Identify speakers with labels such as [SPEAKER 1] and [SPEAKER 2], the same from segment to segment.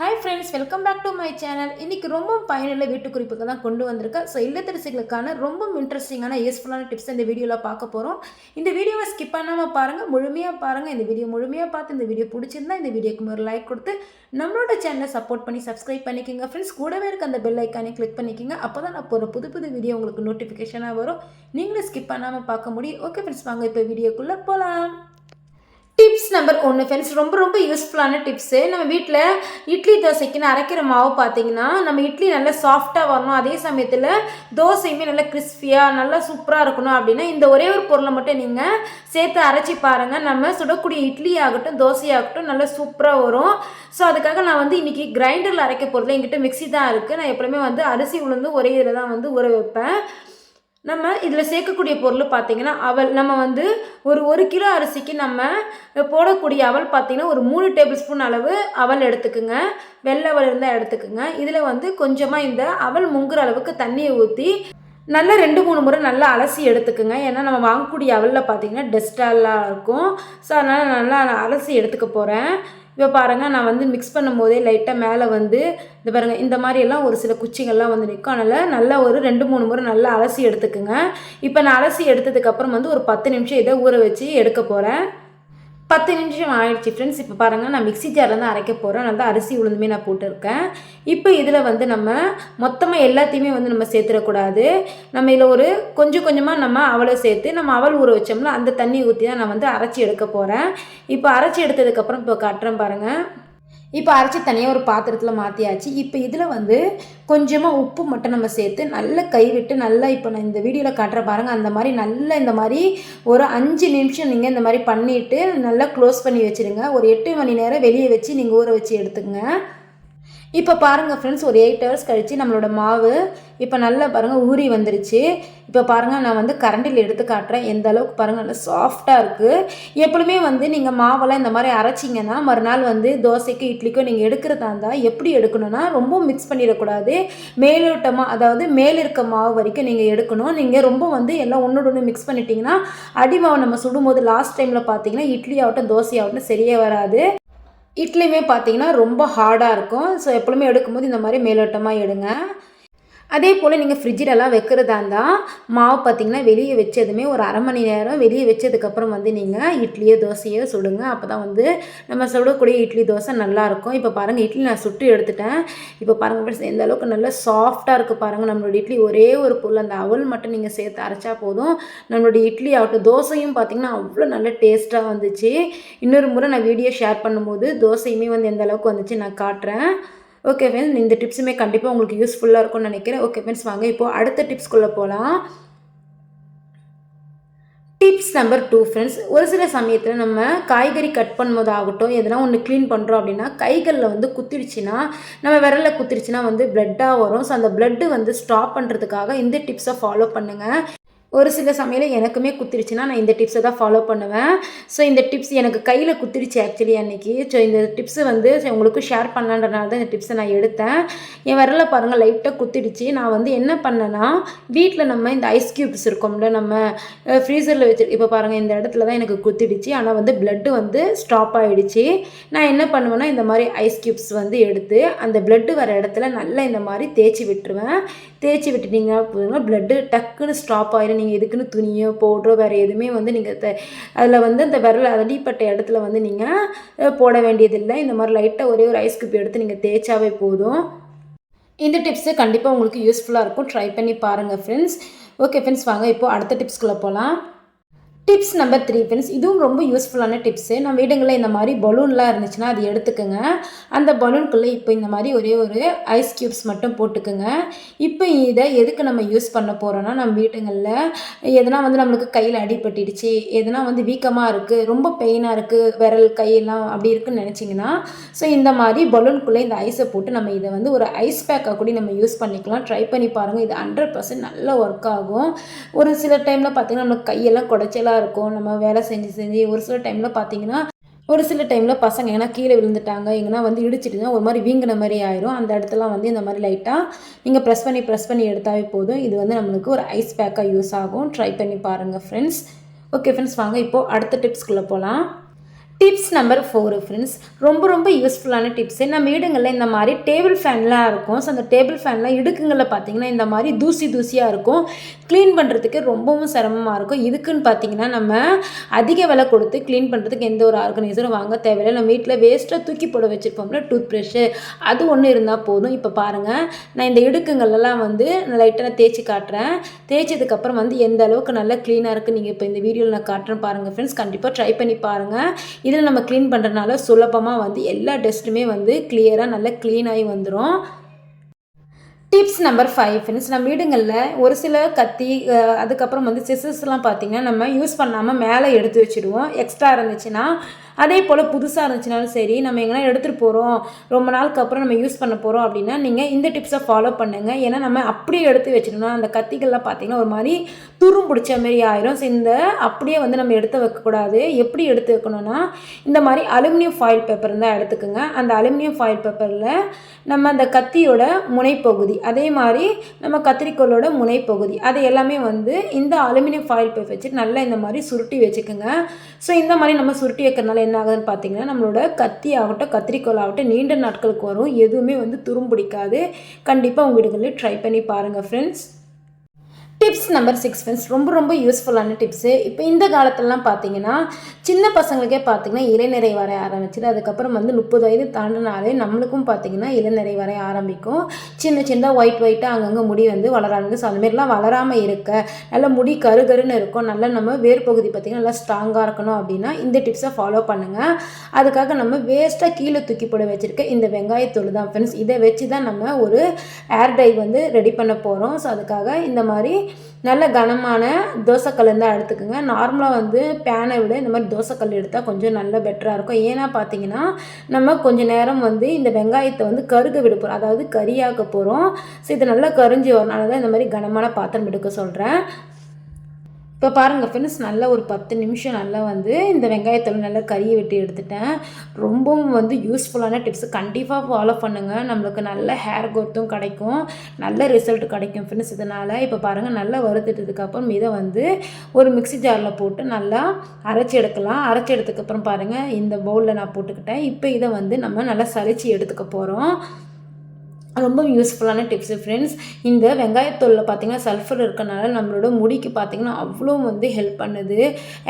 [SPEAKER 1] Hi friends welcome back to my channel இன்றைக்கி ரொம்ப பயனுள்ள வீட்டு குறிப்புக்கு தான் கொண்டு வந்திருக்கேன். ஸோ இல்லத்தரசிகளுக்கான ரொம்ப இன்ட்ரெஸ்டிங்கான யூஸ்ஃபுல்லான டிப்ஸ் இந்த வீடியோவில் பார்க்க போகிறோம் இந்த வீடியோவை ஸ்கிப் பண்ணாமல் பாருங்கள் முழுமையாக பாருங்கள் இந்த வீடியோ முழுமையாக பார்த்து இந்த வீடியோ பிடிச்சிருந்தா இந்த வீடியோக்கு ஒரு லைக் கொடுத்து நம்மளோட சேனலை சப்போர்ட் பண்ணி சப்ஸ்கிரைப் பண்ணிக்கோங்க. ஃப்ரெண்ட்ஸ் கூடவே இருக்க அந்த பெல் ஐக்கானே கிளிக் பண்ணிக்கோங்க. அப்போ தான் நான் போகிற புது புது வீடியோ உங்களுக்கு நோட்டிஃபிகேஷனாக வரும். நீங்களும் ஸ்கிப் பண்ணாமல் பார்க்க முடியும். ஓகே ஃப்ரெண்ட்ஸ் வாங்க இப்போ வீடியோக்குள்ளே போகலாம் டிப்ஸ் நம்பர் ஒன்று ஃப்ரெண்ட்ஸ் ரொம்ப ரொம்ப யூஸ்ஃபுல்லான டிப்ஸு நம்ம வீட்டில் இட்லி தோசைக்குன்னு அரைக்கிற மாவு பார்த்தீங்கன்னா நம்ம இட்லி நல்லா சாஃப்டாக வரணும். அதே சமயத்தில் தோசையுமே நல்லா கிறிஸ்பியாக நல்லா சூப்பராக இருக்கணும் அப்படின்னா இந்த ஒரே ஒரு பொருளை மட்டும் நீங்கள் சேர்த்து அரைச்சி பாருங்கள் நம்ம சுடக்கூடிய இட்லி ஆகட்டும் தோசையாகட்டும் நல்லா சூப்பராக வரும். ஸோ அதுக்காக நான் வந்து இன்றைக்கி கிரைண்டரில் அரைக்க போகிறதுல என்கிட்ட மிக்ஸி தான் இருக்குது நான் எப்பவுமே வந்து அரிசி உளுந்து ஒரே இதில் தான் வந்து ஊற வைப்பேன். நம்ம இதில் சேர்க்கக்கூடிய பொருள் பார்த்திங்கன்னா அவல் நம்ம வந்து ஒரு ஒரு கிலோ அரிசிக்கு நம்ம போடக்கூடிய அவல் பார்த்திங்கன்னா ஒரு மூணு டேபிள் ஸ்பூன் அளவு அவல் எடுத்துக்குங்க. வெள்ளை அவல் இருந்தால் எடுத்துக்குங்க. இதில் வந்து கொஞ்சமாக இந்த அவல் முங்குற அளவுக்கு தண்ணியை ஊற்றி நல்லா ரெண்டு மூணு முறை நல்லா அலசி எடுத்துக்குங்க. ஏன்னா நம்ம வாங்கக்கூடிய அவலில் பார்த்திங்கன்னா டெஸ்டாலாம் இருக்கும். ஸோ அதனால் நல்லா அலசி எடுத்துக்க போகிறேன் இப்போ பாருங்கள் நான் வந்து மிக்ஸ் பண்ணும்போதே லைட்டாக மேலே வந்து இந்த பாருங்கள் இந்த மாதிரியெல்லாம் ஒரு சில குச்சிகள்லாம் வந்து நிற்கும் அதனால் நல்லா ஒரு ரெண்டு மூணு முறை நல்லா அலசி எடுத்துக்குங்க. இப்போ நான் அலசி எடுத்ததுக்கப்புறம் வந்து ஒரு பத்து நிமிஷம் இதை ஊற வச்சு எடுக்க போகிறேன் பத்து நிமிஷம் ஆயிடுச்சு ஃப்ரெண்ட்ஸ் இப்போ பாருங்கள் நான் மிக்ஸி ஜாரில் தான் அரைக்க போகிறேன் நல்லா அரிசி உளுந்துமே நான் போட்டிருக்கேன். இப்போ இதில் வந்து நம்ம மொத்தமாக எல்லாத்தையுமே வந்து நம்ம சேர்த்துடக்கூடாது. நம்ம இதில் ஒரு கொஞ்சம் கொஞ்சமாக நம்ம அவளை சேர்த்து நம்ம அவள் ஊற வச்சோம்ல அந்த தண்ணி ஊற்றி தான் நான் வந்து அரைச்சி எடுக்க போகிறேன் இப்போ அரைச்சி எடுத்ததுக்கப்புறம் இப்போ காட்டுறேன் பாருங்கள் இப்போ அரைச்சி தனியாக ஒரு பாத்திரத்தில் மாற்றியாச்சு இப்போ இதில் வந்து கொஞ்சமாக உப்பு மட்டும் நம்ம சேர்த்து நல்லா கைவிட்டு நல்லா இப்போ நான் இந்த வீடியோவில் காட்டுற பாருங்கள் அந்த மாதிரி நல்லா இந்த மாதிரி ஒரு அஞ்சு நிமிஷம் நீங்கள் இந்த மாதிரி பண்ணிவிட்டு நல்லா க்ளோஸ் பண்ணி வச்சுருங்க. ஒரு எட்டு மணி நேரம் வெளியே வச்சு நீங்கள் ஊற வச்சு எடுத்துக்கங்க. இப்போ பாருங்கள் ஃப்ரெண்ட்ஸ் ஒரு எயிட் ஹவர்ஸ் கழித்து நம்மளோட மாவு இப்போ நல்லா பாருங்கள் ஊறி வந்துருச்சு. இப்போ பாருங்கள் நான் வந்து கரண்டில் எடுத்து காட்டுறேன். எந்த அளவுக்கு பாருங்கள் நல்லா சாஃப்டாக இருக்குது எப்பொழுதுமே வந்து நீங்கள் மாவெல்லாம் இந்த மாதிரி அரைச்சிங்கன்னா மறுநாள் வந்து தோசைக்கு இட்லிக்கோ நீங்கள் எடுக்கிறதா இருந்தால் எப்படி எடுக்கணும்னா ரொம்ப மிக்ஸ் பண்ணிடக்கூடாது. மேலோட்டமாக அதாவது மேல் இருக்க மாவு வரைக்கும் நீங்கள் எடுக்கணும். நீங்கள் ரொம்ப வந்து எல்லாம் ஒன்றோட ஒன்று மிக்ஸ் பண்ணிட்டீங்கன்னா அடி மாவு நம்ம சுடும்போது லாஸ்ட் டைமில் பார்த்தீங்கன்னா இட்லி ஆகட்டும் தோசை ஆகட்டும் சரியே வராது. இட்லியுமே பார்த்தீங்கன்னா ரொம்ப ஹார்டாக இருக்கும். ஸோ எப்பொழுதுமே எடுக்கும்போது இந்த மாதிரி மேலோட்டமாக எடுங்க. அதே போல் நீங்கள் ஃப்ரிட்ஜிலலாம் வைக்கிறதா இருந்தால் மாவு பார்த்திங்கன்னா வெளியே வச்சதுமே ஒரு அரை மணி நேரம் வெளியே வச்சதுக்கப்புறம் வந்து நீங்கள் இட்லியோ தோசையோ சுடுங்க. அப்போ தான் வந்து நம்ம சுடக்கூடிய இட்லி தோசை நல்லாயிருக்கும் இப்போ பாருங்கள் இட்லி நான் சுட்டு எடுத்துட்டேன். இப்போ பாருங்கள் ஃப்ரெண்ட்ஸ் எந்த அளவுக்கு நல்லா சாஃப்டாக இருக்குது பாருங்கள் நம்மளோட இட்லி ஒரே ஒரு பொருள். அந்த அவல் மட்டும் நீங்கள் சேர்த்து அரைச்சா போதும். நம்மளுடைய இட்லி ஆகட்டும் தோசையும் பார்த்திங்கன்னா அவ்வளோ நல்ல டேஸ்ட்டாக வந்துச்சு. இன்னொரு முறை நான் வீடியோ ஷேர் பண்ணும்போது தோசையுமே வந்து எந்த அளவுக்கு வந்துச்சு நான் காட்டுறேன். ஓகே ஃப்ரெண்ட்ஸ் இந்த டிப்ஸுமே கண்டிப்பாக உங்களுக்கு யூஸ்ஃபுல்லாக இருக்கும்னு நினைக்கிறேன். ஓகே ஃப்ரெண்ட்ஸ் வாங்க. இப்போது அடுத்த டிப்ஸ்குள்ளே போகலாம் டிப்ஸ் நம்பர் டூ ஃப்ரெண்ட்ஸ் ஒரு சில சமயத்தில் நம்ம காய்கறி கட் பண்ணும்போது ஆகட்டும் எதனா ஒன்று க்ளீன் பண்ணுறோம் அப்படின்னா கைகளில் வந்து குத்திடுச்சுன்னா நம்ம விரலில் குத்திருச்சுன்னா வந்து பிளட்டாக வரும். ஸோ அந்த பிளட்டு வந்து ஸ்டாப் பண்ணுறதுக்காக இந்த டிப்ஸை ஃபாலோ பண்ணுங்கள் ஒரு சில சமையல் எனக்குமே குத்திருச்சுன்னா நான் இந்த டிப்ஸை தான் ஃபாலோ பண்ணுவேன். ஸோ இந்த டிப்ஸ் எனக்கு கையில் குத்திருச்சு ஆக்சுவலி அன்றைக்கி ஸோ இந்த டிப்ஸு வந்து உங்களுக்கு ஷேர் பண்ணலான்றனால தான் இந்த டிப்ஸை நான் எடுத்தேன். என் விரல பாருங்கள் லைட்டாக குத்திடுச்சு. நான் வந்து என்ன பண்ணேன்னா வீட்டில் நம்ம இந்த ஐஸ் க்யூப்ஸ் இருக்கோம்ல நம்ம ஃப்ரீசரில் வச்சு இப்போ பாருங்கள் இந்த இடத்துல தான் எனக்கு குத்திடுச்சு. ஆனால் வந்து பிளட்டு வந்து ஸ்டாப் ஆகிடுச்சு நான் என்ன பண்ணுவேன்னா இந்த மாதிரி ஐஸ் க்யூப்ஸ் வந்து எடுத்து அந்த பிளட்டு வர இடத்துல நல்லா இந்த மாதிரி தேய்ச்சி விட்டுருவேன். தேய்ச்சி விட்டுட்டிங்கன்னா போதுங்க பிளட்டு டக்குன்னு ஸ்டாப் ஆயிடும் நீங்கள் இதுக்குன்னு துணியோ பவுட்ரோ வேறு எதுவுமே வந்து நீங்கள் த அதில் வந்து அந்த விரல் அடிப்பட்ட இடத்துல வந்து நீங்கள் போட வேண்டியதில்லை. இந்த மாதிரி லைட்டாக ஒரே ஒரு ஐஸ் கியூப் எடுத்து நீங்கள் தேய்ச்சாவே போதும். இந்த டிப்ஸு கண்டிப்பாக உங்களுக்கு யூஸ்ஃபுல்லாக இருக்கும். ட்ரை பண்ணி பாருங்கள் ஃப்ரெண்ட்ஸ் ஓகே ஃப்ரெண்ட்ஸ் வாங்க. இப்போது அடுத்த டிப்ஸ்குள்ளே போகலாம் டிப்ஸ் நம்பர் த்ரீ ஃப்ரெண்ட்ஸ் இதுவும் ரொம்ப யூஸ்ஃபுல்லான டிப்ஸு நம்ம வீடுங்களில் இந்த மாதிரி பலூன்லாம் இருந்துச்சுன்னா அது எடுத்துக்கோங்க. அந்த பலூனுக்குள்ளே இப்போ இந்த மாதிரி ஒரே ஒரு ஐஸ் க்யூப்ஸ் மட்டும் போட்டுக்கோங்க. இப்போ இதை எதுக்கு நம்ம யூஸ் பண்ண போகிறோன்னா நம்ம வீடுங்களில் எதனா வந்து நம்மளுக்கு கையில் அடிபட்டுடுச்சு எதனா வந்து வீக்கமாக இருக்குது ரொம்ப பெயினாக இருக்குது விரல் கையெல்லாம் அப்படி இருக்குன்னு நினச்சிங்கன்னா ஸோ இந்த மாதிரி பலூனுக்குள்ளே இந்த ஐஸை போட்டு நம்ம இதை வந்து ஒரு ஐஸ் பேக்காக கூட நம்ம யூஸ் பண்ணிக்கலாம். ட்ரை பண்ணி பாருங்கள் இது ஹண்ட்ரட் பர்சன்ட் நல்ல ஒர்க் ஆகும். ஒரு சில டைமில் பார்த்திங்கன்னா நம்மளுக்கு கையெல்லாம் குடைச்சலாக இருக்கும். நம்ம வேலை செஞ்சு செஞ்சு ஒரு சில டைமில் பார்த்தீங்கன்னா ஒரு சில டைமில் பசங்க ஏன்னா கீழே விழுந்துட்டாங்க. எங்கன்னா வந்து இடிச்சிட்டுனா ஒரு மாதிரி வீங்கின மாதிரி ஆயிரும். அந்த இடத்துலாம் வந்து இந்த மாதிரி லைட்டாக நீங்கள் ப்ரெஸ் பண்ணி ப்ரெஸ் பண்ணி எடுத்தாவே போதும். இது வந்து நம்மளுக்கு ஒரு ஐஸ் பேக்காக யூஸ் ஆகும். ட்ரை பண்ணி பாருங்கள் ஃப்ரெண்ட்ஸ் ஓகே ஃப்ரெண்ட்ஸ் வாங்க. இப்போது அடுத்த டிப்ஸ்குள்ளே போகலாம் டிப்ஸ் நம்பர் ஃபோர் ஃப்ரெண்ட்ஸ் ரொம்ப ரொம்ப யூஸ்ஃபுல்லான டிப்ஸு நம்ம வீடுங்களில் இந்த மாதிரி டேபிள் ஃபேன்லாம் இருக்கும். ஸோ அந்த டேபிள் ஃபேன்லாம் இடுக்குங்களில் பார்த்தீங்கன்னா இந்த மாதிரி தூசி தூசியாக இருக்கும். க்ளீன் பண்ணுறதுக்கு ரொம்பவும் சிரமமாக இருக்கும். இதுக்குன்னு பார்த்தீங்கன்னா நம்ம அதிக விலை கொடுத்து க்ளீன் பண்ணுறதுக்கு எந்த ஒரு ஆர்கனைசரும் வாங்க தேவையில்லை. நம்ம வீட்டில் வேஸ்ட்டாக தூக்கி போட வச்சுருப்போம்ல டூத் ப்ரெஷ்ஷு அது ஒன்று இருந்தால் போதும். இப்போ பாருங்கள் நான் இந்த இடுக்குங்களெல்லாம் வந்து லைட்டாக நான் தேய்ச்சி காட்டுறேன். தேய்ச்சதுக்கப்புறம் வந்து எந்த அளவுக்கு நல்லா க்ளீனாக இருக்குது நீங்கள் இப்போ இந்த வீடியோவில் நான் காட்டுறேன் பாருங்கள் ஃப்ரெண்ட்ஸ் கண்டிப்பாக ட்ரை பண்ணி பாருங்கள் இதில் நம்ம க்ளீன் பண்ணுறதுனால சுலபமாக வந்து எல்லா டஸ்ட்டுமே வந்து கிளியராக நல்லா க்ளீனாகி வந்துடும் டிப்ஸ் நம்பர் ஃபைவ் ஃப்ரெண்ட்ஸ் நம்ம வீடுங்களில் ஒரு சில கத்தி அதுக்கப்புறம் வந்து சிசர்ஸ்லாம் பார்த்திங்கன்னா நம்ம யூஸ் பண்ணாமல் மேலே எடுத்து வச்சுடுவோம். எக்ஸ்ட்ரா இருந்துச்சுன்னா அதே போல் புதுசாக இருந்துச்சுனாலும் சரி நம்ம எங்கன்னா எடுத்துகிட்டு போகிறோம் ரொம்ப நாளுக்கு அப்புறம் நம்ம யூஸ் பண்ண போகிறோம் அப்படின்னா நீங்கள் இந்த டிப்ஸை ஃபாலோ பண்ணுங்கள் ஏன்னா நம்ம அப்படியே எடுத்து வச்சிடணும். அந்த கத்திகள்லாம் பார்த்திங்கன்னா ஒரு மாதிரி துரும் பிடிச்ச மாதிரி ஆயிரும். ஸோ இந்த அப்படியே வந்து நம்ம எடுத்து வைக்கக்கூடாது எப்படி எடுத்து வைக்கணும்னா இந்த மாதிரி அலுமினியம் ஃபாயில் பேப்பர் இருந்தால் எடுத்துக்கோங்க. அந்த அலுமினியம் ஃபாயில் பேப்பரில் நம்ம அந்த கத்தியோட முனைப்பகுதி அதே மாதிரி நம்ம கத்திரிக்கோலோட முனைப்பகுதி அது எல்லாமே வந்து இந்த அலுமினியம் ஃபாயில் பேப்பர் வச்சுட்டு நல்லா இந்த மாதிரி சுருட்டி வச்சுக்கோங்க. ஸோ இந்த மாதிரி நம்ம சுருட்டி வைக்கிறதுனால என்ன ஆகுதுன்னு பார்த்தீங்கன்னா நம்மளோட கத்தி ஆகட்டும் கத்திரிக்கோல் ஆகட்டும் நீண்ட நாட்களுக்கு வரும். எதுவுமே வந்து துரும்பிடிக்காது கண்டிப்பாக உங்கள் வீடுகளில் ட்ரை பண்ணி பாருங்கள் friends tips number six friends ரொம்ப ரொம்ப யூஸ்ஃபுல்லான டிப்ஸு இப்போ இந்த காலத்துலலாம் பார்த்தீங்கன்னா சின்ன பசங்களுக்கே பார்த்தீங்கன்னா இளநிறை வரைய ஆரம்பிச்சிது. அதுக்கப்புறம் வந்து முப்பது வயது தாண்டினாலே நம்மளுக்கும் பார்த்தீங்கன்னா இளநிறை வரைய ஆரம்பிக்கும். சின்ன சின்ன ஒயிட் ஒயிட்டாக அங்கங்கே முடி வந்து வளர ஆரம்பிக்கும் ஸோ அந்த வளராமல் இருக்க நல்ல முடி கரு கருன்னு இருக்கும். நல்லா நம்ம வேர் பகுதி பார்த்திங்கன்னா நல்லா ஸ்ட்ராங்காக இருக்கணும் அப்படின்னா இந்த டிப்ஸை ஃபாலோ பண்ணுங்கள் அதுக்காக நம்ம வேஸ்ட்டாக கீழே தூக்கி போட வச்சுருக்க இந்த வெங்காயத்தூள் தான் ஃப்ரெண்ட்ஸ் இதை வச்சு தான் நம்ம ஒரு ஏர் டை வந்து ரெடி பண்ண போகிறோம் ஸோ அதுக்காக இந்த மாதிரி நல்ல கனமான தோசைக்கல் இருந்தால் எடுத்துக்கோங்க. நார்மலாக வந்து பேனை விட இந்த மாதிரி தோசைக்கல் எடுத்தால் கொஞ்சம் நல்ல பெட்டராக இருக்கும். ஏன்னா பார்த்தீங்கன்னா நம்ம கொஞ்ச நேரம் வந்து இந்த வெங்காயத்தை வந்து கருக விட போகிறோம் அதாவது கறியாக்க போகிறோம் ஸோ இது நல்லா கரிஞ்சி வரனால தான் இந்த மாதிரி கனமான பாத்திரம் எடுக்க சொல்கிறேன் இப்போ பாருங்கள் ஃப்ரெண்ட்ஸ் நல்லா ஒரு பத்து நிமிஷம் நல்லா வந்து இந்த வெங்காயத்தோல் நல்லா கறியை வெட்டி எடுத்துட்டேன். ரொம்பவும் வந்து யூஸ்ஃபுல்லான டிப்ஸ் கண்டிப்பாக ஃபாலோ பண்ணுங்கள் நம்மளுக்கு நல்ல ஹேர் க்ரோத்தும் கிடைக்கும். நல்ல ரிசல்ட் கிடைக்கும் ஃப்ரெண்ட்ஸ் இதனால் இப்போ பாருங்கள் நல்லா வறுத்துட்டதுக்கப்புறம் இதை வந்து ஒரு மிக்ஸி ஜாரில் போட்டு நல்லா அரைச்சி எடுக்கலாம். அரைச்சி எடுத்ததுக்கப்புறம் பாருங்கள் இந்த பவுலில் நான் போட்டுக்கிட்டேன். இப்போ இதை வந்து நம்ம நல்லா சளிச்சு எடுத்துக்க போகிறோம் ரொம்ப யூஸ்ஃபுல்லான டிப்ஸு ஃப்ரெண்ட்ஸ் இந்த வெங்காயத்தூளில் பார்த்திங்கன்னா சல்ஃபர் இருக்கனால நம்மளோட முடிக்கு பார்த்தீங்கன்னா அவ்வளோ வந்து ஹெல்ப் பண்ணுது.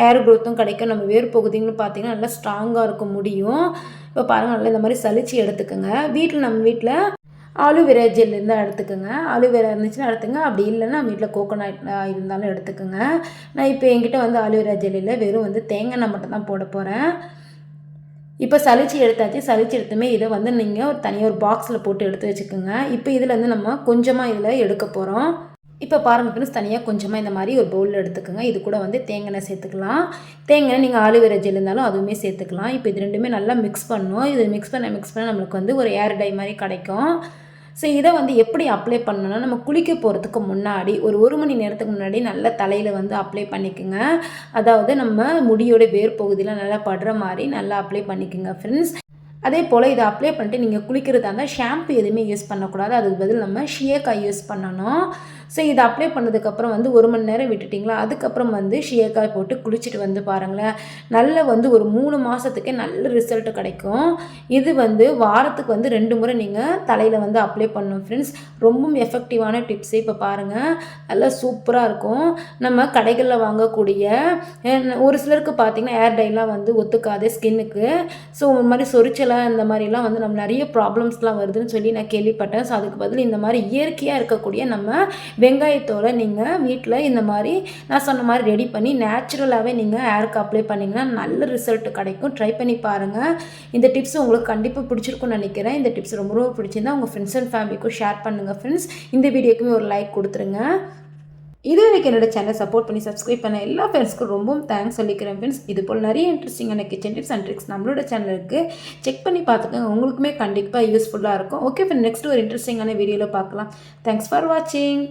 [SPEAKER 1] ஏர் க்ரோத்தும் கிடைக்கும். நம்ம வேர் பகுதின்னு பார்த்திங்கன்னா நல்லா ஸ்ட்ராங்காக இருக்க முடியும். இப்போ பாருங்கள் நல்லா இந்த மாதிரி சளிச்சு எடுத்துக்கோங்க. வீட்டில் நம்ம வீட்டில் ஆலுவேரா ஜெல் இருந்தால் எடுத்துக்கோங்க. ஆலுவேரா இருந்துச்சுன்னா எடுத்துங்க அப்படி இல்லைன்னா வீட்டில் கோகோனட் இருந்தாலும் எடுத்துக்கோங்க. நான் இப்போ என்கிட்ட வந்து ஆலுவேரா ஜெல் இல்லை வெறும் வந்து தேங்காய் எண்ணெய் மட்டும் தான் போட போகிறேன் இப்போ சலிச்சு எடுத்தாச்சு சலிச்சு எடுத்துமே இதை வந்து நீங்கள் ஒரு தனியாக ஒரு பாக்ஸில் போட்டு எடுத்து வச்சுக்கோங்க. இப்போ இதில் வந்து நம்ம கொஞ்சமாக இதில் எடுக்க போகிறோம் இப்போ பாருங்கள் ஃப்ரெண்ட்ஸ் தனியாக கொஞ்சமாக இந்த மாதிரி ஒரு பவுலில் எடுத்துக்கோங்க. இது கூட வந்து தேங்காய் எண்ணெய் சேர்த்துக்கலாம். தேங்காய் எண்ணெய் நீங்கள் ஆலுவேரா ஜெல் இருந்தாலும் அதுவுமே சேர்த்துக்கலாம். இப்போ இது ரெண்டுமே நல்லா மிக்ஸ் பண்ணும் இது மிக்ஸ் பண்ண மிக்ஸ் பண்ண நம்மளுக்கு வந்து ஒரு ஏர் டை மாதிரி கிடைக்கும். ஸோ இதை வந்து எப்படி அப்ளை பண்ணணும்னா நம்ம குளிக்க போகிறதுக்கு முன்னாடி ஒரு ஒரு மணி நேரத்துக்கு முன்னாடி நல்லா தலையில் வந்து அப்ளை பண்ணிக்கோங்க. அதாவது நம்ம முடியோட வேர் பகுதியில் நல்லா படுற மாதிரி நல்லா அப்ளை பண்ணிக்கோங்க ஃப்ரெண்ட்ஸ் அதே போல் இதை அப்ளை பண்ணிட்டு நீங்கள் குளிக்கிறதா இருந்தால் ஷாம்பு எதுவுமே யூஸ் பண்ணக்கூடாது. அதுக்கு பதில் நம்ம ஷியக்காய் யூஸ் பண்ணணும். ஸோ இதை அப்ளை பண்ணதுக்கப்புறம் வந்து ஒரு மணி நேரம் விட்டுட்டிங்களா? அதுக்கப்புறம் வந்து ஷியக்காய் போட்டு குளிச்சுட்டு வந்து பாருங்களேன். நல்ல வந்து ஒரு மூணு மாதத்துக்கே நல்ல ரிசல்ட் கிடைக்கும். இது வந்து வாரத்துக்கு வந்து ரெண்டு முறை நீங்கள் தலையில் வந்து அப்ளை பண்ணணும் ஃப்ரெண்ட்ஸ் ரொம்பவும் எஃபெக்டிவான டிப்ஸே இப்போ பாருங்கள் நல்லா சூப்பராக இருக்கும். நம்ம கடைகளில் வாங்கக்கூடிய ஒரு சிலருக்கு பார்த்தீங்கன்னா ஏர் டைலாம் வந்து ஒத்துக்காது ஸ்கின்னுக்கு ஸோ ஒரு மாதிரி சொரிச்சல் இந்த மாதிரிலாம் வந்து நம்ம நிறைய ப்ராப்ளம்ஸ்லாம் வருதுன்னு சொல்லி நான் கேள்விப்பட்டேன். ஸோ அதுக்கு பதில் இந்த மாதிரி இயற்கையாக இருக்கக்கூடிய நம்ம வெங்காயத்தோட நீங்கள் வீட்டில் இந்த மாதிரி நான் சொன்ன மாதிரி ரெடி பண்ணி நேச்சுரலாகவே நீங்கள் ஹேருக்கு அப்ளை பண்ணிங்கன்னா நல்ல ரிசல்ட் கிடைக்கும். ட்ரை பண்ணி பாருங்கள் இந்த டிப்ஸ் உங்களுக்கு கண்டிப்பாக பிடிச்சிருக்கும்னு நினைக்கிறேன். இந்த டிப்ஸ் ரொம்ப ரொம்ப பிடிச்சிருந்தா உங்கள் ஃப்ரெண்ட்ஸ் அண்ட் ஃபேமிலிக்கும் ஷேர் பண்ணுங்கள் ஃப்ரெண்ட்ஸ் இந்த வீடியோக்குமே ஒரு லைக் கொடுத்துருங்க. இது வரைக்கும் என்னோட சேனல் சப்போர்ட் பண்ணி சப்ஸ்கிரைப் பண்ண எல்லா ஃப்ரெண்ட்ஸ்க்கும் ரொம்பவும் தேங்க்ஸ் சொல்லிக்கிறேன் ஃப்ரெண்ட்ஸ் இது போல் நிறைய இன்ட்ரெஸ்டிங்கான கிச்சன் டிப்ஸ் அண்ட் ட்ரிக்ஸ் நம்மளோட சேனலுக்கு செக் பண்ணி பார்த்துக்கோங்க உங்களுக்குமே கண்டிப்பாக யூஸ்ஃபுல்லாக இருக்கும். ஓகே ஃப்ரெண்ட் நெக்ஸ்ட் ஒரு இன்ட்ரெஸ்டிங்கான வீடியோவில் பார்க்கலாம். தேங்க்ஸ் ஃபார் வாட்சிங்